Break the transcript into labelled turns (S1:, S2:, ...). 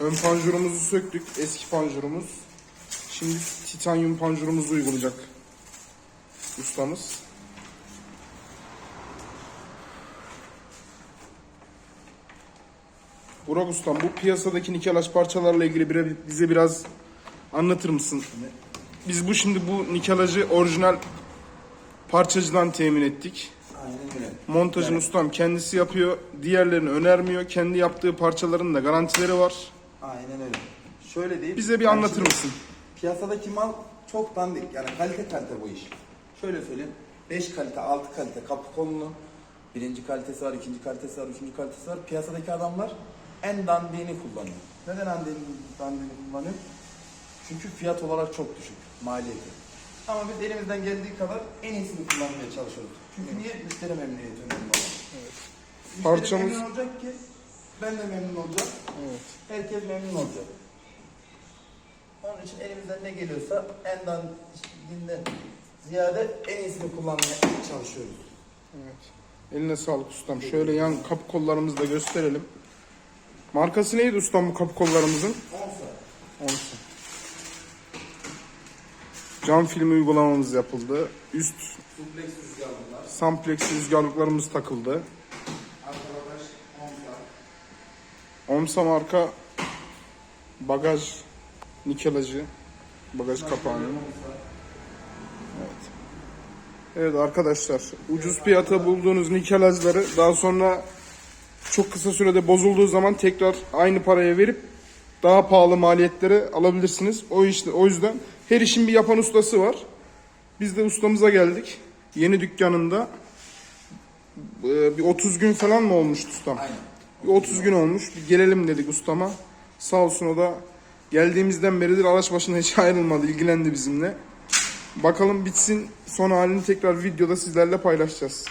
S1: Ön panjurumuzu söktük. Eski panjurumuz. Şimdi titanyum panjurumuzu uygulayacak ustamız. Burak ustam bu piyasadaki nikelaj parçalarla ilgili bize biraz anlatır mısın? Biz bu şimdi bu nikelajı orijinal parçacıdan temin ettik.
S2: Aynen öyle.
S1: Montajın ustam kendisi yapıyor. Diğerlerini önermiyor. Kendi yaptığı parçaların da garantileri var.
S2: Aynen öyle. Şöyle diyeyim.
S1: Bize bir
S2: yani
S1: anlatır mısın?
S2: Piyasadaki mal çok dandik. Yani kalite kalite bu iş. Şöyle söyleyeyim. 5 kalite, 6 kalite kapı kolunu. Birinci kalitesi var, ikinci kalitesi var, üçüncü kalitesi var. Piyasadaki adamlar en dandiğini kullanıyor. Neden dandiğini, dandiğini kullanıyor? Çünkü fiyat olarak çok düşük maliyeti. Ama biz elimizden geldiği kadar en iyisini kullanmaya çalışıyoruz. Çünkü niye? Müşteri memnuniyeti önemli olan. Müşteri
S1: Parçamız-
S2: memnun olacak ki ben de memnun olacağım.
S1: Evet.
S2: Herkes memnun olacak. Onun için elimizden ne geliyorsa en dandiğinden ziyade en iyisini kullanmaya çalışıyoruz.
S1: Evet. Eline sağlık ustam. Şöyle yan kapı kollarımızı da gösterelim. Markası neydi ustam bu kapı kollarımızın?
S2: Olsa
S1: Olsun. Cam filmi uygulamamız yapıldı. Üst
S2: suplex rüzgar bunlar.
S1: samplex rüzgarlıklarımız takıldı.
S2: Arkadaş Onsa.
S1: Omsa marka bagaj nikelajı. Bagaj kapağının. Evet arkadaşlar ucuz fiyata bulduğunuz nikelajları daha sonra çok kısa sürede bozulduğu zaman tekrar aynı paraya verip daha pahalı maliyetlere alabilirsiniz. O işte o yüzden her işin bir yapan ustası var. Biz de ustamıza geldik. Yeni dükkanında e, bir 30 gün falan mı olmuştu ustam?
S2: Aynen.
S1: Bir 30 gün olmuş. Bir gelelim dedik ustama. Sağ olsun o da geldiğimizden beridir araç başına hiç ayrılmadı. ilgilendi bizimle. Bakalım bitsin. Son halini tekrar videoda sizlerle paylaşacağız.